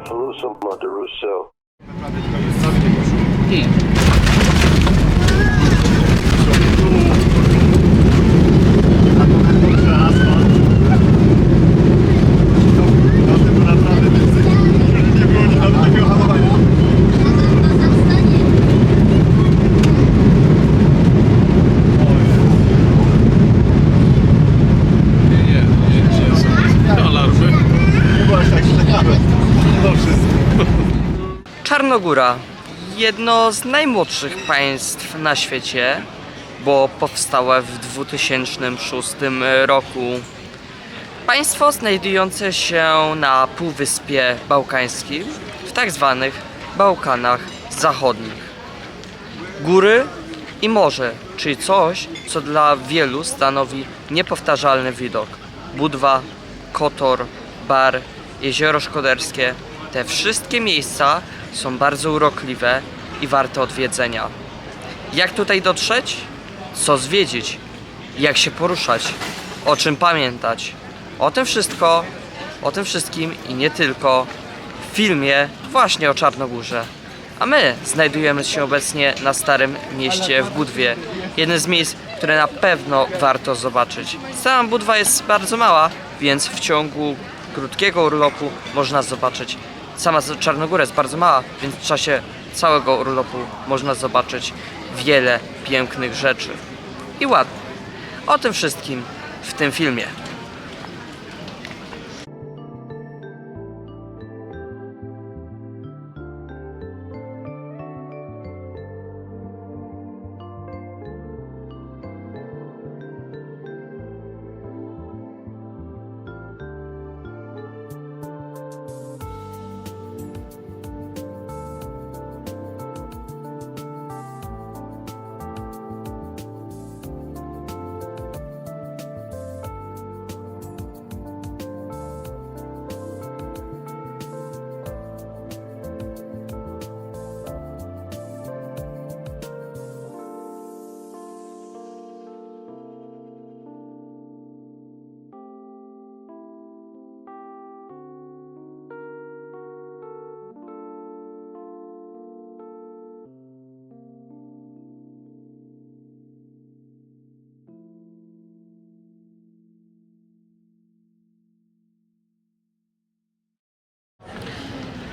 Tuscaloosa, Mother Rousseau. Okay. Czarnogóra. Jedno z najmłodszych państw na świecie, bo powstałe w 2006 roku. Państwo znajdujące się na Półwyspie Bałkańskim, w tak zwanych Bałkanach Zachodnich. Góry i morze, czyli coś, co dla wielu stanowi niepowtarzalny widok. Budwa, Kotor, Bar, Jezioro Szkoderskie. Te wszystkie miejsca są bardzo urokliwe i warte odwiedzenia. Jak tutaj dotrzeć? Co zwiedzić? Jak się poruszać? O czym pamiętać? O tym wszystko, o tym wszystkim i nie tylko w filmie właśnie o Czarnogórze. A my znajdujemy się obecnie na Starym Mieście w Budwie. Jednym z miejsc, które na pewno warto zobaczyć. Sama Budwa jest bardzo mała, więc w ciągu krótkiego urlopu można zobaczyć. Sama Czarnogóra jest bardzo mała, więc w czasie całego urlopu można zobaczyć wiele pięknych rzeczy. I ładnych. O tym wszystkim w tym filmie.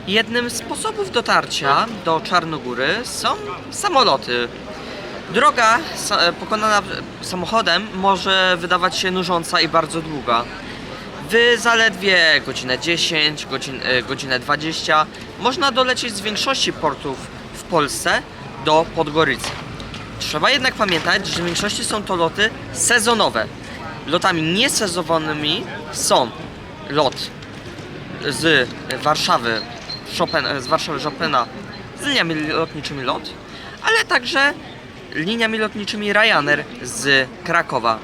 Jednym z sposobów dotarcia do Czarnogóry są samoloty. Droga pokonana samochodem może wydawać się nużąca i bardzo długa. W zaledwie godzinę 10, godzin, e, godzinę 20 można dolecieć z większości portów w Polsce do Podgorycy. Trzeba jednak pamiętać, że w większości są to loty sezonowe. Lotami niesezonowanymi są lot z Warszawy Chopin, z Warszawy Chopina z liniami lotniczymi LOT, ale także liniami lotniczymi Ryanair z Krakowa.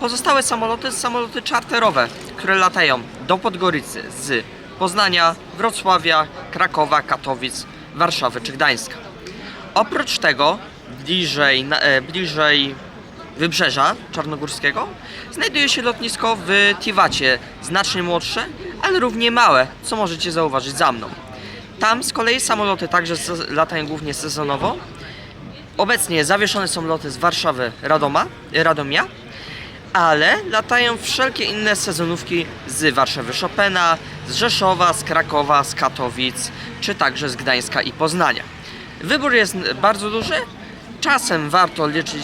Pozostałe samoloty samoloty czarterowe, które latają do Podgorycy z Poznania, Wrocławia, Krakowa, Katowic, Warszawy czy Gdańska. Oprócz tego bliżej, e, bliżej wybrzeża czarnogórskiego znajduje się lotnisko w Tiwacie, znacznie młodsze, ale równie małe, co możecie zauważyć za mną. Tam z kolei samoloty także latają głównie sezonowo. Obecnie zawieszone są loty z Warszawy, Radoma, Radomia, ale latają wszelkie inne sezonówki z Warszawy Chopina, z Rzeszowa, z Krakowa, z Katowic, czy także z Gdańska i Poznania. Wybór jest bardzo duży, czasem warto lecieć,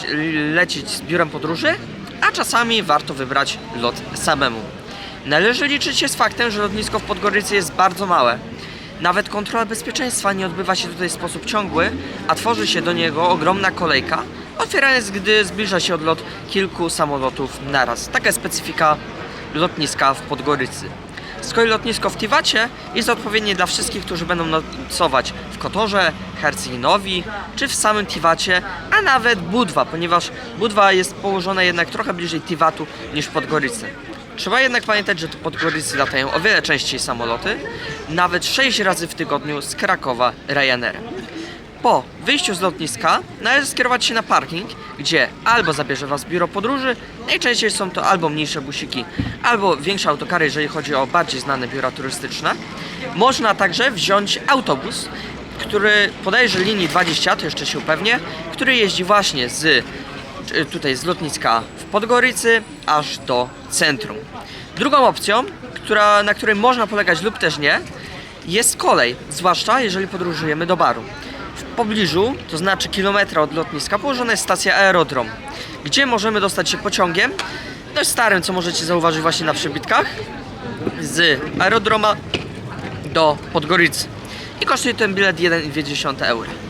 lecieć z biurem podróży, a czasami warto wybrać lot samemu. Należy liczyć się z faktem, że lotnisko w Podgorycy jest bardzo małe. Nawet kontrola bezpieczeństwa nie odbywa się tutaj w sposób ciągły, a tworzy się do niego ogromna kolejka, otwierana jest, gdy zbliża się odlot kilku samolotów naraz. Taka jest specyfika lotniska w Podgorycy. Z kolei lotnisko w Tiwacie jest odpowiednie dla wszystkich, którzy będą nocować w Kotorze, Herceginowi czy w samym Tiwacie, a nawet Budwa, ponieważ Budwa jest położona jednak trochę bliżej Tiwatu niż Podgorycy. Trzeba jednak pamiętać, że do Podgorycy latają o wiele częściej samoloty, nawet 6 razy w tygodniu z Krakowa Ryanairem. Po wyjściu z lotniska należy skierować się na parking, gdzie albo zabierze Was biuro podróży, najczęściej są to albo mniejsze busiki, albo większe autokary, jeżeli chodzi o bardziej znane biura turystyczne. Można także wziąć autobus, który podajże linii 20, to jeszcze się upewnię, który jeździ właśnie z czy tutaj z lotniska Podgoricy aż do centrum. Drugą opcją, która, na której można polegać lub też nie, jest kolej, zwłaszcza jeżeli podróżujemy do baru. W pobliżu, to znaczy kilometra od lotniska, położona jest stacja aerodrom, gdzie możemy dostać się pociągiem, dość starym, co możecie zauważyć właśnie na przebitkach, z aerodroma do Podgoricy. I kosztuje ten bilet 1,2 euro.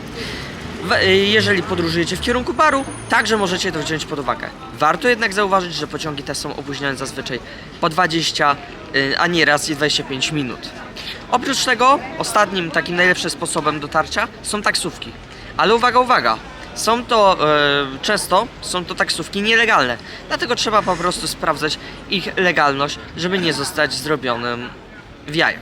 Y, Jeżeli podróżujecie w kierunku baru, także możecie to wziąć pod uwagę. Warto jednak zauważyć, że pociągi te są opóźnione zazwyczaj po 20, y, a nieraz i 25 minut. Oprócz tego, ostatnim takim najlepszym sposobem dotarcia są taksówki. Ale uwaga, uwaga! Są to e, często są to taksówki nielegalne, dlatego trzeba po prostu sprawdzać ich legalność, żeby nie zostać zrobionym w jajo.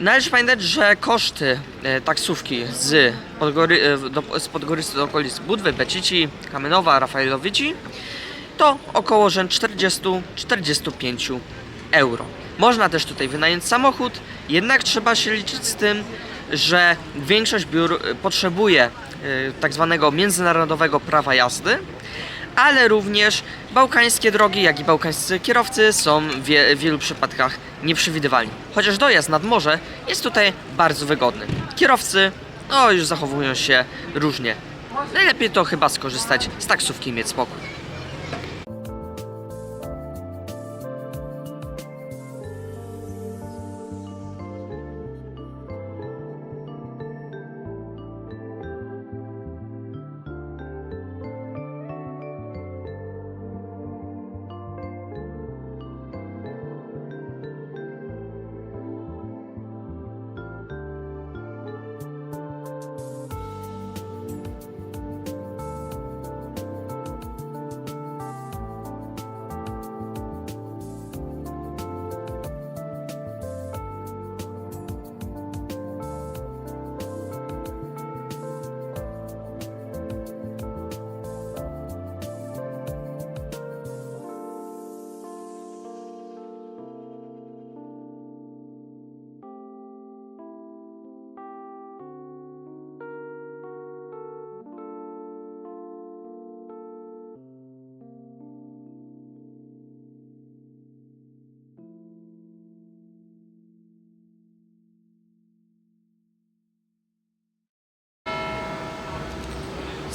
Należy pamiętać, że koszty e, taksówki z, Podgory, e, do, z do okolic Budwy, Becici, Kamenowa, Rafaelowici to około rzęd 40-45 euro. Można też tutaj wynająć samochód, jednak trzeba się liczyć z tym, że większość biur e, potrzebuje tak zwanego międzynarodowego prawa jazdy, ale również bałkańskie drogi, jak i bałkańscy kierowcy są w wie, w wielu przypadkach nieprzewidywalni. Chociaż dojazd nad morze jest tutaj bardzo wygodny. Kierowcy no, już zachowują się różnie. Najlepiej to chyba skorzystać z taksówki i mieć spokój.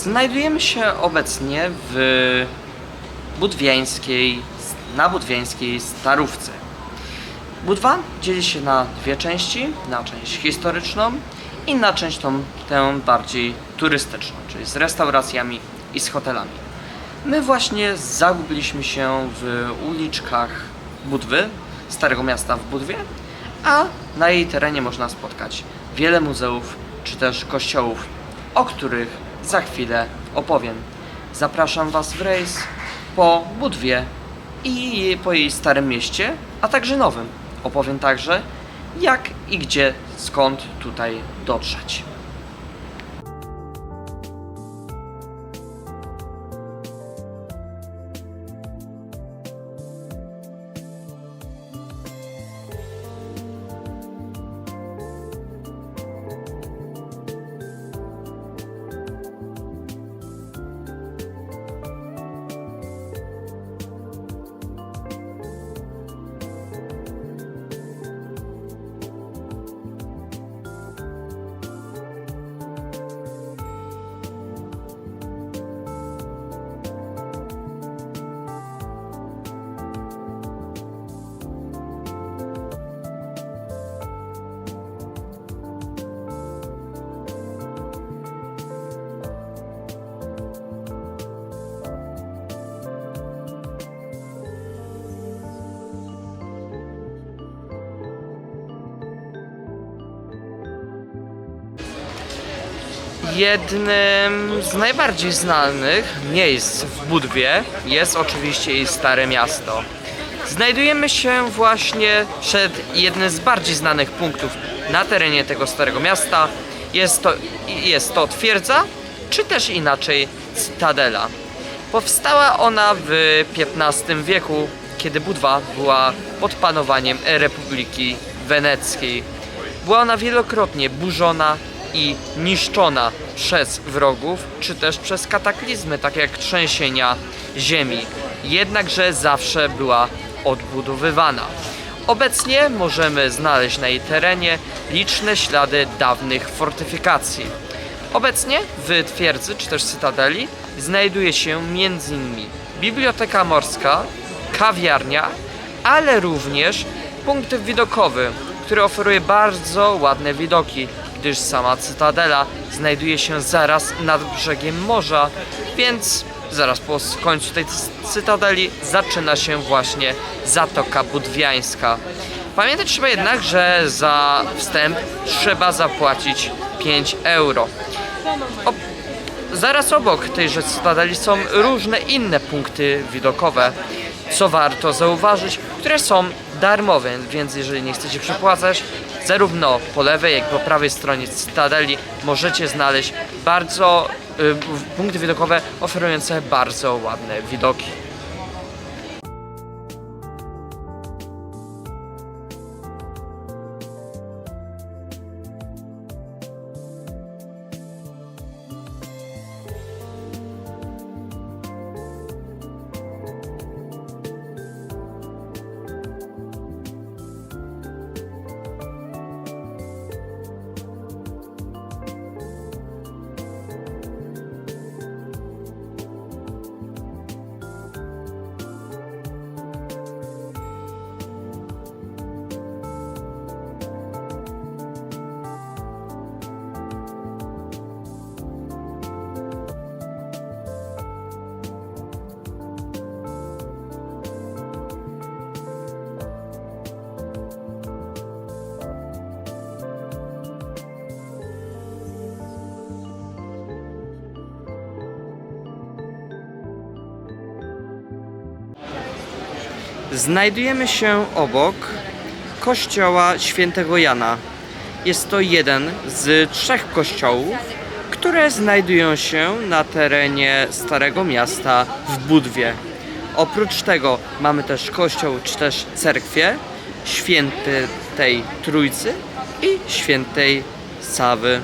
Znajdujemy się obecnie w budwiańskiej, na budwiańskiej Starówce. Budwa dzieli się na dwie części, na część historyczną i na część tą, tę bardziej turystyczną, czyli z restauracjami i z hotelami. My właśnie zagubiliśmy się w uliczkach Budwy, Starego Miasta w Budwie, a na jej terenie można spotkać wiele muzeów czy też kościołów, o których za chwilę opowiem. Zapraszam Was w rejs po Budwie i po jej starym mieście, a także nowym. Opowiem także jak i gdzie, skąd tutaj dotrzeć. Jednym z najbardziej znanych miejsc w Budwie jest oczywiście jej Stare Miasto. Znajdujemy się właśnie przed jednym z bardziej znanych punktów na terenie tego Starego Miasta. Jest to, jest to twierdza, czy też inaczej cytadela. Powstała ona w XV wieku, kiedy Budwa była pod panowaniem Republiki Weneckiej. Była ona wielokrotnie burzona i niszczona przez wrogów, czy też przez kataklizmy, takie jak trzęsienia ziemi. Jednakże zawsze była odbudowywana. Obecnie możemy znaleźć na jej terenie liczne ślady dawnych fortyfikacji. Obecnie w twierdzy czy też cytadeli znajduje się m.in. biblioteka morska, kawiarnia, ale również punkt widokowy, który oferuje bardzo ładne widoki, gdyż sama cytadela znajduje się zaraz nad brzegiem morza, więc zaraz po końcu tej cy- cytadeli zaczyna się właśnie Zatoka Budwiańska. Pamiętać trzeba jednak, że za wstęp trzeba zapłacić 5 euro. O, zaraz obok tejże cytadeli są różne inne punkty widokowe, co warto zauważyć, które są darmowe, więc jeżeli nie chcecie przepłacać, zarówno po lewej, jak i po prawej stronie cytadeli możecie znaleźć bardzo y, punkty widokowe oferujące bardzo ładne widoki. Znajdujemy się obok kościoła świętego Jana. Jest to jeden z trzech kościołów, które znajdują się na terenie Starego Miasta w Budwie. Oprócz tego mamy też kościół czy też cerkwie świętej Trójcy i świętej Sawy.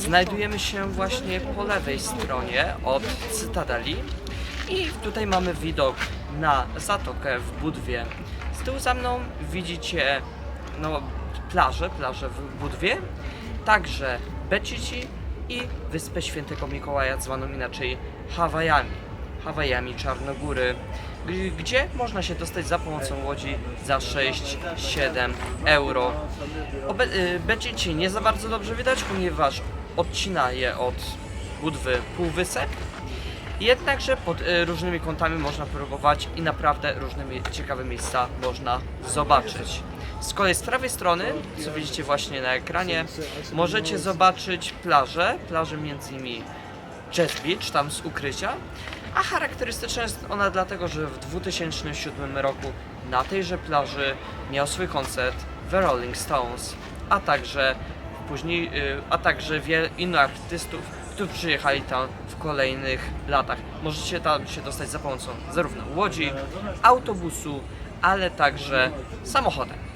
Znajdujemy się właśnie po lewej stronie od Cytadeli i tutaj mamy widok na zatokę w Budwie. Z tyłu za mną widzicie no, plażę, plażę w Budwie, także Becici i Wyspę Świętego Mikołaja, zwaną inaczej Hawajami. Hawajami Czarnogóry, gdzie można się dostać za pomocą łodzi za 6-7 euro. Obe- y, Becici nie za bardzo dobrze widać, ponieważ odcina je od Budwy półwysep. Jednakże pod y, różnymi kątami można próbować i naprawdę różne mie- ciekawe miejsca można zobaczyć. Z kolei z prawej strony, co widzicie właśnie na ekranie, możecie zobaczyć plażę, plażę między innymi Jazz Beach, tam z ukrycia, a charakterystyczna jest ona dlatego, że w 2007 roku na tejże plaży miał swój koncert The Rolling Stones, a także później, y, a także wielu innych artystów, którzy przyjechali tam w kolejnych latach. Możecie tam się dostać za pomocą zarówno łodzi, autobusu, ale także samochodem.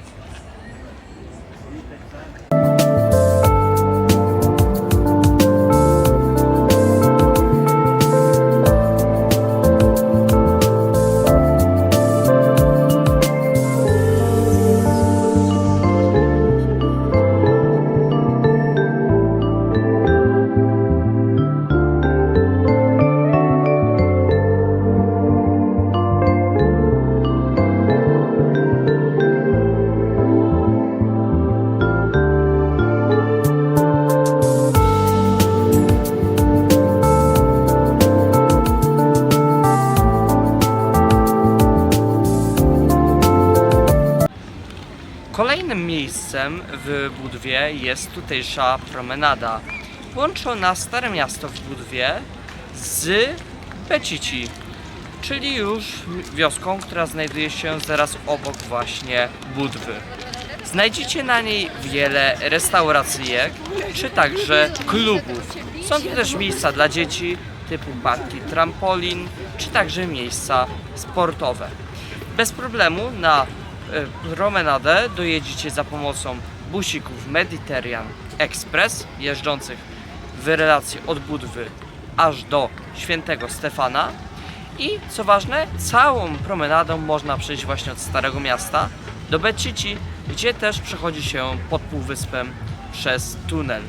W Budwie jest tutejsza promenada. Łączy ona Stare Miasto w Budwie z Becici, czyli już wioską, która znajduje się zaraz obok właśnie Budwy. Znajdziecie na niej wiele restauracyjek, czy także klubów. Są tu też miejsca dla dzieci, typu parki trampolin, czy także miejsca sportowe. Bez problemu na promenadę dojedziecie za pomocą busików Mediterranean Express jeżdżących w relacji od Budwy aż do Świętego Stefana. I co ważne, całą promenadą można przejść właśnie od Starego Miasta do Becici, gdzie też przechodzi się pod półwyspem przez tunel.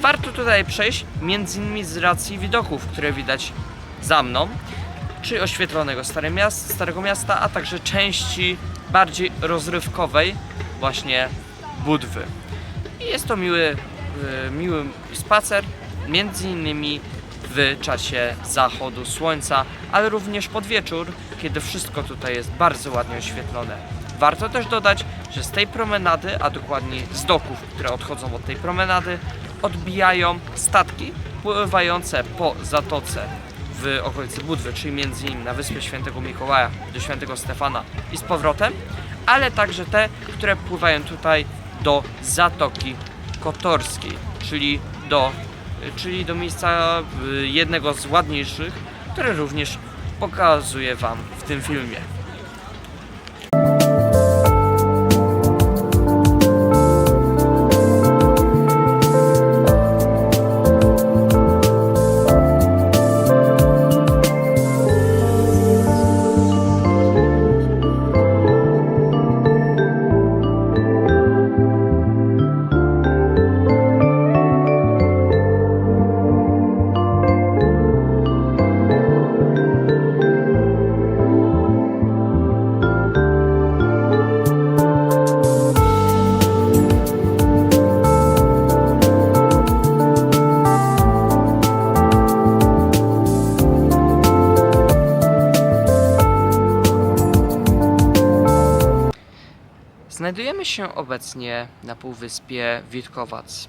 Warto tutaj przejść między innymi z racji widoków, które widać za mną, czy oświetlonego Stare Miast, Starego Miasta, a także części bardziej rozrywkowej właśnie Budwy. I jest to miły, y, miły spacer, między innymi w czasie zachodu słońca, ale również pod wieczór, kiedy wszystko tutaj jest bardzo ładnie oświetlone. Warto też dodać, że z tej promenady, a dokładnie z doków, które odchodzą od tej promenady, odbijają statki pływające po zatoce w okolicy Budwy, czyli między innymi na wyspie Świętego Mikołaja do Świętego Stefana i z powrotem, ale także te, które pływają tutaj do Zatoki Kotorskiej, czyli do, czyli do miejsca y, jednego z ładniejszych, które również pokazuję Wam w tym filmie. Znajdujemy się obecnie na półwyspie Witkowac.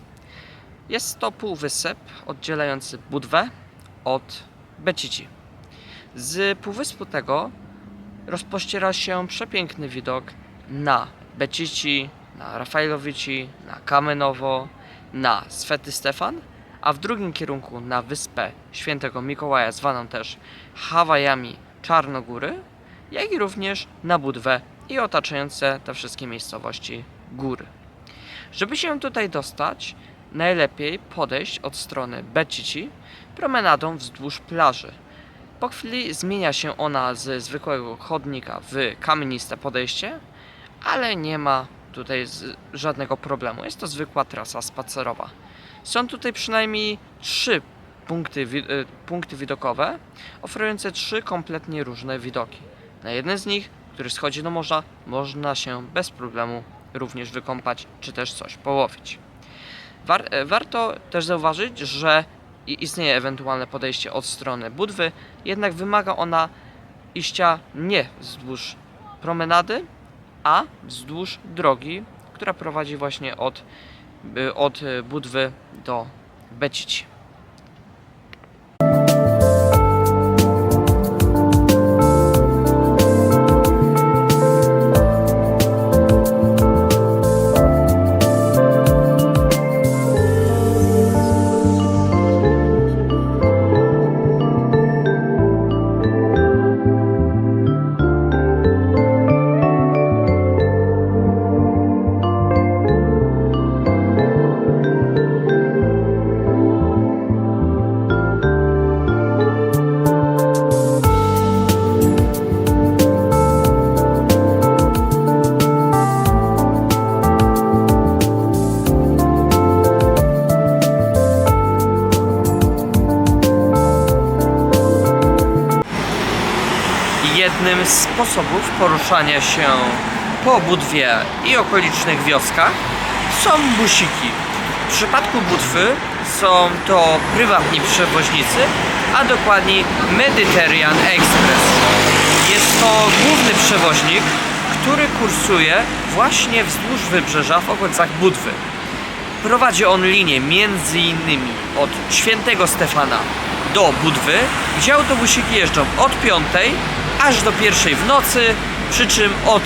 Jest to półwysep oddzielający Budwę od Becici. Z półwyspu tego rozpościera się przepiękny widok na Becici, na Rafajlowici, na Kamenowo, na Swety Stefan, a w drugim kierunku na wyspę Świętego Mikołaja, zwaną też Hawajami Czarnogóry, jak i również na Budwę i otaczające te wszystkie miejscowości góry. Żeby się tutaj dostać, najlepiej podejść od strony Becici promenadą wzdłuż plaży. Po chwili zmienia się ona ze zwykłego chodnika w kamieniste podejście, ale nie ma tutaj z- żadnego problemu. Jest to zwykła trasa spacerowa. Są tutaj przynajmniej trzy punkty, y, punkty widokowe, oferujące trzy kompletnie różne widoki. Na jednym z nich, który schodzi do morza, można się bez problemu również wykąpać, czy też coś połowić. War, e, warto też zauważyć, że istnieje ewentualne podejście od strony Budwy, jednak wymaga ona iścia nie wzdłuż promenady, a wzdłuż drogi, która prowadzi właśnie od, y, od Budwy do Becici. Sposobów poruszania się po Budwie i okolicznych wioskach są busiki. W przypadku Budwy są to prywatni przewoźnicy, a dokładniej Mediterranean Express. Jest to główny przewoźnik, który kursuje właśnie wzdłuż wybrzeża w okolicach Budwy. Prowadzi on linię między innymi od Świętego Stefana do Budwy, gdzie autobusiki jeżdżą od 5 aż do pierwszej w nocy, przy czym od,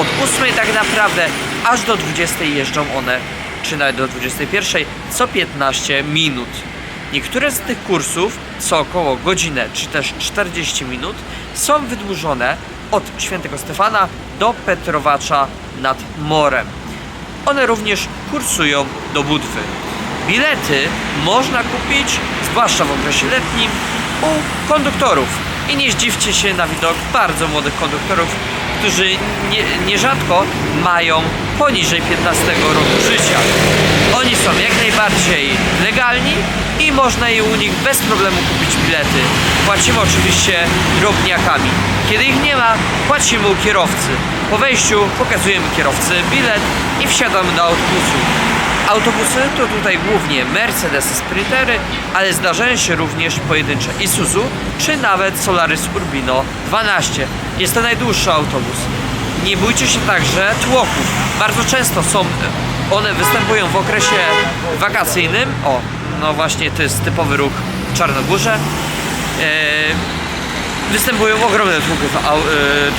od 8 tak naprawdę aż do 20 jeżdżą one, czy nawet do 21 co 15 minut. Niektóre z tych kursów, co około godzinę czy też 40 minut, są wydłużone od Świętego Stefana do Petrowacza nad morem. One również kursują do Budwy. Bilety można kupić, zwłaszcza w okresie letnim, u konduktorów. I nie zdziwcie się na widok bardzo młodych konduktorów, którzy nie, nierzadko mają poniżej 15 roku życia. Oni są jak najbardziej legalni i można je u nich bez problemu kupić bilety. Płacimy oczywiście drobniakami. Kiedy ich nie ma, płacimy u kierowcy. Po wejściu pokazujemy kierowcy bilet i wsiadamy do autobusu. Autobusy to tutaj głównie Mercedes Sprintery, ale zdarzają się również pojedyncze Isuzu czy nawet Solaris Urbino 12. Jest to najdłuższy autobus. Nie bójcie się także tłoków. Bardzo często są one występują w okresie wakacyjnym. O, no właśnie to jest typowy ruch w Czarnogórze. Eee, występują ogromne e,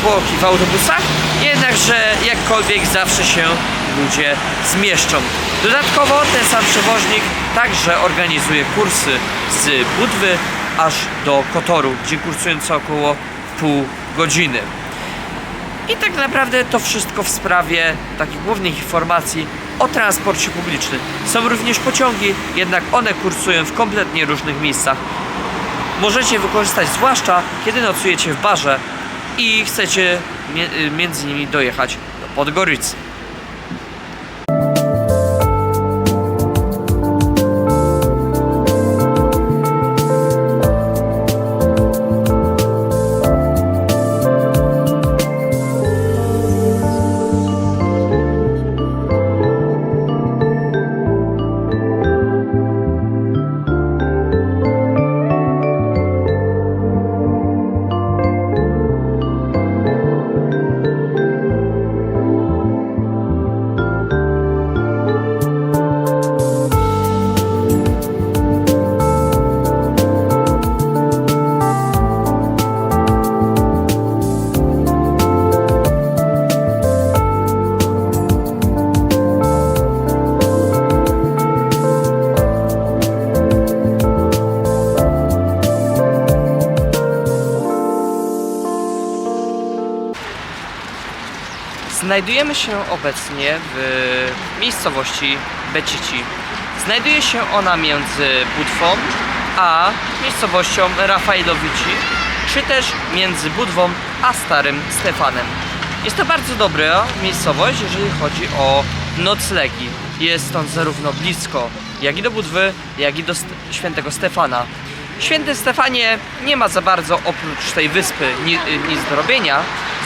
tłoki w autobusach, jednakże jakkolwiek zawsze się ludzie zmieszczą. Dodatkowo ten sam przewoźnik także organizuje kursy z Budwy aż do Kotoru, gdzie kursują co około pół godziny. I tak naprawdę to wszystko w sprawie takich głównych informacji o transporcie publicznym. Są również pociągi, jednak one kursują w kompletnie różnych miejscach. Możecie wykorzystać zwłaszcza kiedy nocujecie w barze i chcecie między nimi dojechać do Podgoricy. Znajdujemy się obecnie w miejscowości Becici. Znajduje się ona między Budwą a miejscowością Rafaelowici, czy też między Budwą a Starym Stefanem. Jest to bardzo dobra miejscowość, jeżeli chodzi o noclegi. Jest stąd zarówno blisko jak i do Budwy, jak i do St- Świętego Stefana. Święty Stefanie nie ma za bardzo oprócz tej wyspy ni- nic do robienia,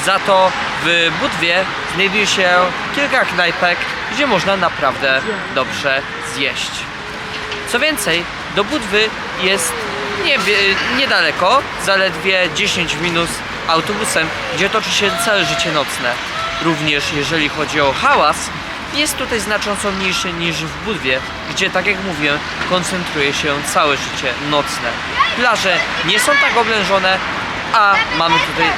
za to w Budwie znajduje się kilka knajpek, gdzie można naprawdę dobrze zjeść. Co więcej, do Budwy jest nie, niedaleko, zaledwie 10 minut autobusem, gdzie toczy się całe życie nocne. Również jeżeli chodzi o hałas, jest tutaj znacząco mniejszy niż w Budwie, gdzie tak jak mówię, koncentruje się całe życie nocne. Plaże nie są tak oblężone, a mamy tutaj,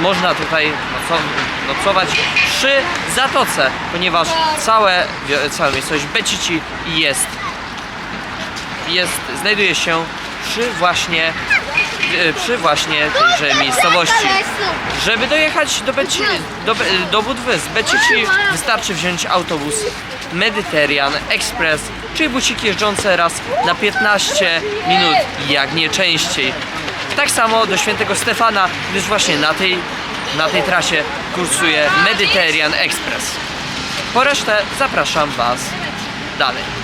można tutaj noco, nocować przy zatoce, ponieważ całe, cała miejscowość Becici jest jest, znajduje się przy właśnie, e, przy właśnie tejże miejscowości. Żeby dojechać do, Beci, do, do Budwy z Becici wystarczy wziąć autobus Mediterranean Express, czyli buciki jeżdżące raz na 15 minut, jak nie częściej. Tak samo do Świętego Stefana, gdyż właśnie na tej, na tej trasie kursuje Mediterranean Express. Po resztę zapraszam Was dalej.